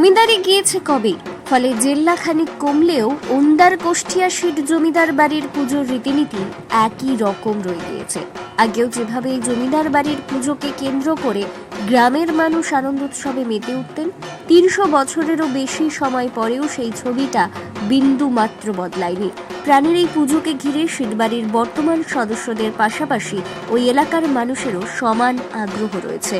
জমিদারি গিয়েছে কবে? ফলে জেল্লা খানিক কমলেও ওন্দার কোষ্ঠিয়া শীট জমিদার বাড়ির পুজোর রীতিনীতি একই রকম রয়ে গিয়েছে। আগেও যেভাবে জমিদার বাড়ির পুজোকে কেন্দ্র করে গ্রামের মানুষ আনন্দ উৎসবে মেতে উঠতেন, তিনশো বছরেরও বেশি সময় পরেও সেই ছবিটা বিন্দু মাত্র বদলায়নি। প্রাণের এই পুজোকে ঘিরে শীতবাড়ির বর্তমান সদস্যদের পাশাপাশি ওই এলাকার মানুষেরও সমান আগ্রহ রয়েছে।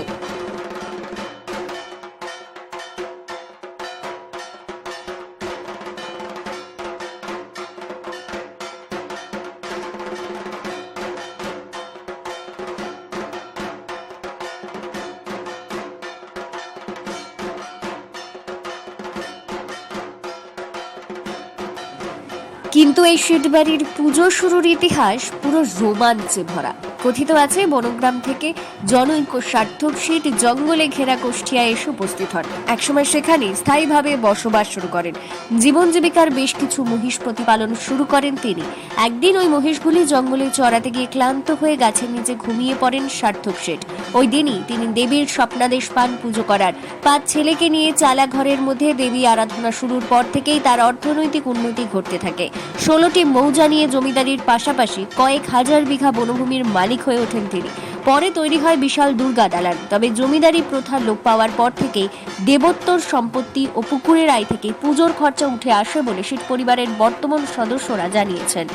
কিন্তু এই শীতবাড়ির পুজো শুরুর ইতিহাস পুরো রোমাঞ্চে ভরা। কথিত আছে, বনগ্রাম থেকে জনৈক সার্থক শীত জঙ্গলে ঘেরা কোষ্ঠিয়া এসে উপস্থিত হন। একসময় সেখানে স্থায়ীভাবে বসবাস শুরু করেন। জীবন জীবিকার বেশ কিছু মহিষ প্রতিপালন শুরু করেন তিনি। একদিন ওই মহিষগুলি জঙ্গলে চড়াতে গিয়ে ক্লান্ত হয়ে গাছের নিচে ঘুমিয়ে পড়েন সার্থক শেঠ। ওই দিনই তিনি দেবীর স্বপ্নাদেশ পান পুজো করার। পাঁচ ছেলেকে নিয়ে চালা ঘরের মধ্যে দেবী আরাধনা শুরুর পর থেকেই তার অর্থনৈতিক উন্নতি ঘটতে থাকে। ষোলোটি মৌজা নিয়ে জমিদারির পাশাপাশি কয়েক হাজার বিঘা বনভূমির মালিক হয়ে ওঠেন তিনি। পরে তৈরি হয় বিশাল দুর্গা দালান, তবে জমিদারি প্রথা লোপ পাওয়ার পর থেকেই দেবোত্তর সম্পত্তি ও পুকুরের আয় থেকে পুজোর খরচা উঠে আসে বলে শীত পরিবারের বর্তমান সদস্যরা জানিয়েছেন।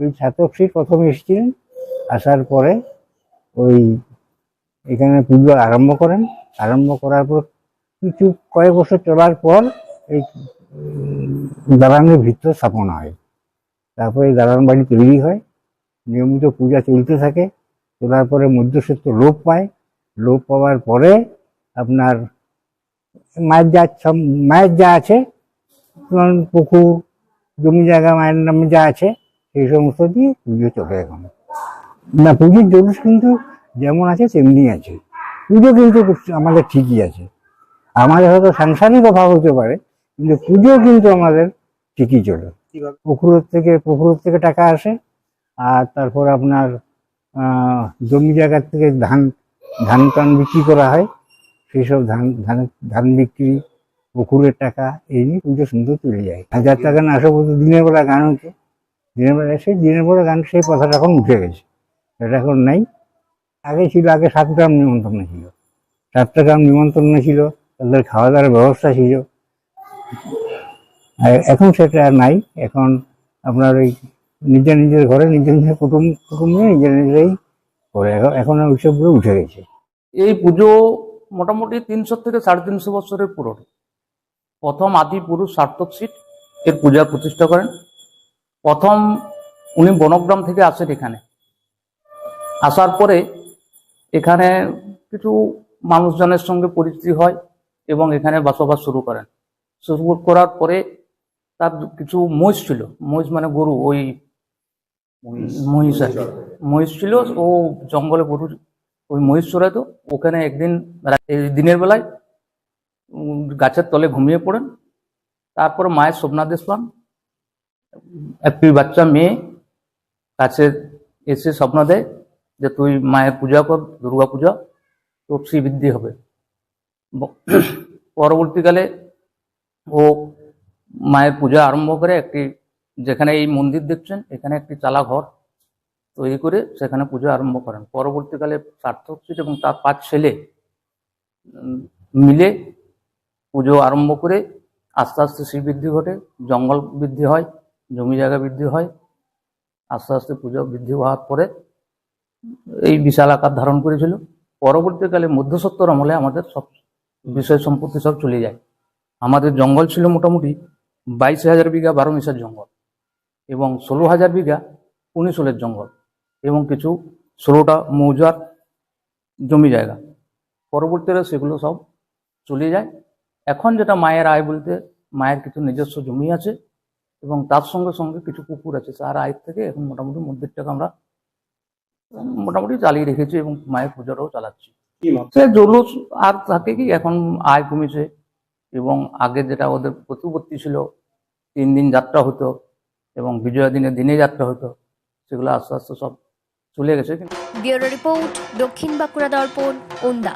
ওই ছাত্রক শ্রী প্রথম এসেছিলেন, আসার পরে ওই এখানে পুজো আরম্ভ করেন। আরম্ভ করার পর কিছু কয়েক বছর চলার পর এই দালানের ভিতর স্থাপন হয়। তারপরে দালান বাড়ি তৈরি হয়। নিয়মিত পূজা চলতে থাকে। চলার পরে মধ্যস্বত্ব লোপ পায়। লোপ পাওয়ার পরে আপনার মায়ের যা মায়ের যা আছে পুকুর, জমি জায়গা, মায়ের নামে যা আছে, সেই সমস্ত দিয়ে পুজো চলে এখন। না, পুজোর জলুস কিন্তু যেমন আছে তেমনি আছে। পুজো কিন্তু আমাদের ঠিকই আছে। আমাদের হয়তো সাংসারিক অভাব হতে পারে কিন্তু পুজো কিন্তু আমাদের ঠিকই চলে? পুকুরের থেকে পুকুরের থেকে টাকা আসে আর তারপর আপনার জমি জায়গার থেকে ধান ধান টান বিক্রি করা হয়। সেই সব ধান ধান ধান বিক্রি পুকুরের টাকা এই নিয়ে পুজো সুন্দর চলে যায়। হাজার টাকা না আসা দিনের বেলা গান হচ্ছে। দিনের বেলা সেই দিনের বেলা গান সেই কথাটা এখন উঠে গেছে। সেটা এখন নাই। আগে ছিল, আগে সাত গ্রাম নিমন্ত্রণ ছিল। সাতটা গ্রাম নিমন্ত্রণ ছিল, তাদের খাওয়া দাওয়ার ব্যবস্থা ছিল। এখন সেটা আর নাই। এখন আপনার ওই নিজের নিজের ঘরে নিজের নিজের কুটুম কুটুম নিয়ে নিজের নিজেরাই করে। এখন- আর ওইসবগুলো উঠে গেছে। এই পুজো মোটামুটি তিনশো থেকে সাড়ে তিনশো বছরের পুরনো। প্রথম আদি পুরুষ সার্থক সিট এর পূজা প্রতিষ্ঠা করেন। প্রথম উনি বনগ্রাম থেকে আসেন এখানে। আসার পরে এখানে কিছু মানুষজনের সঙ্গে পরিচিতি হয় এবং এখানে বসবাস শুরু করেন। শুরু করার পরে তার কিছু মহিষ ছিল। মহিষ মানে গরু ওই মহিষ। আর মহিষ ছিল ও জঙ্গলে গরু ওই মহিষ চড়াইতো ওখানে একদিন দিনের বেলায় গাছের তলে ঘুমিয়ে পড়েন। তারপরে মায়ের স্বপ্নাদেশ পান। একটি বাচ্চা মেয়ে কাছে এসে স্বপ্ন দেয়। যে তুই মায়ের পূজা কর, দুর্গা পূজা তোর শ্রীবৃদ্ধি হবে। পরবর্তীকালে ও মায়ের পূজা আরম্ভ করে একটি, যেখানে এই মন্দির দেখছেন, এখানে একটি চালা ঘর তৈরি করে সেখানে পুজো আরম্ভ করেন। পরবর্তীকালে সার্থক সিট এবং তার পাঁচ ছেলে মিলে পুজো আরম্ভ করে আস্তে আস্তে শ্রীবৃদ্ধি ঘটে, জঙ্গল বৃদ্ধি হয়, জমি জায়গা বৃদ্ধি হয়, আস্তে আস্তে পুজো বৃদ্ধি হওয়ার পরে এই বিশাল আকার ধারণ করেছিল। পরবর্তীকালে মধ্যসত্তর আমলে আমাদের সব বিষয় সম্পত্তি সব চলে যায়। আমাদের জঙ্গল ছিল মোটামুটি বাইশ হাজার বিঘা বারো মিশার জঙ্গল এবং ষোলো হাজার বিঘা উনিশোলের জঙ্গল এবং কিছু ষোলোটা মৌজার জমি জায়গা। পরবর্তীতে সেগুলো সব চলে যায়। এখন যেটা মায়ের আয় বলতে মায়ের কিছু নিজস্ব জমি আছে এবং তার সঙ্গে সঙ্গে কিছু পুকুর আছে। তার আয়ের থেকে এখন মোটামুটি মন্দিরটাকে আমরা মোটামুটি চালিয়ে রেখেছি এবং মায়ের পূজাটাও চালাচ্ছি। সে জলুস আর থাকে কি এখন আয় কমেছে এবং আগে যেটা ওদের প্রতিপত্তি ছিল তিন দিন যাত্রা হতো এবং বিজয়া দিনে দিনে যাত্রা হতো সেগুলো আস্তে আস্তে সব চলে গেছে। কিন্তু ব্যুরো রিপোর্ট দক্ষিণ বাঁকুড়া দর্পণ ওন্দা।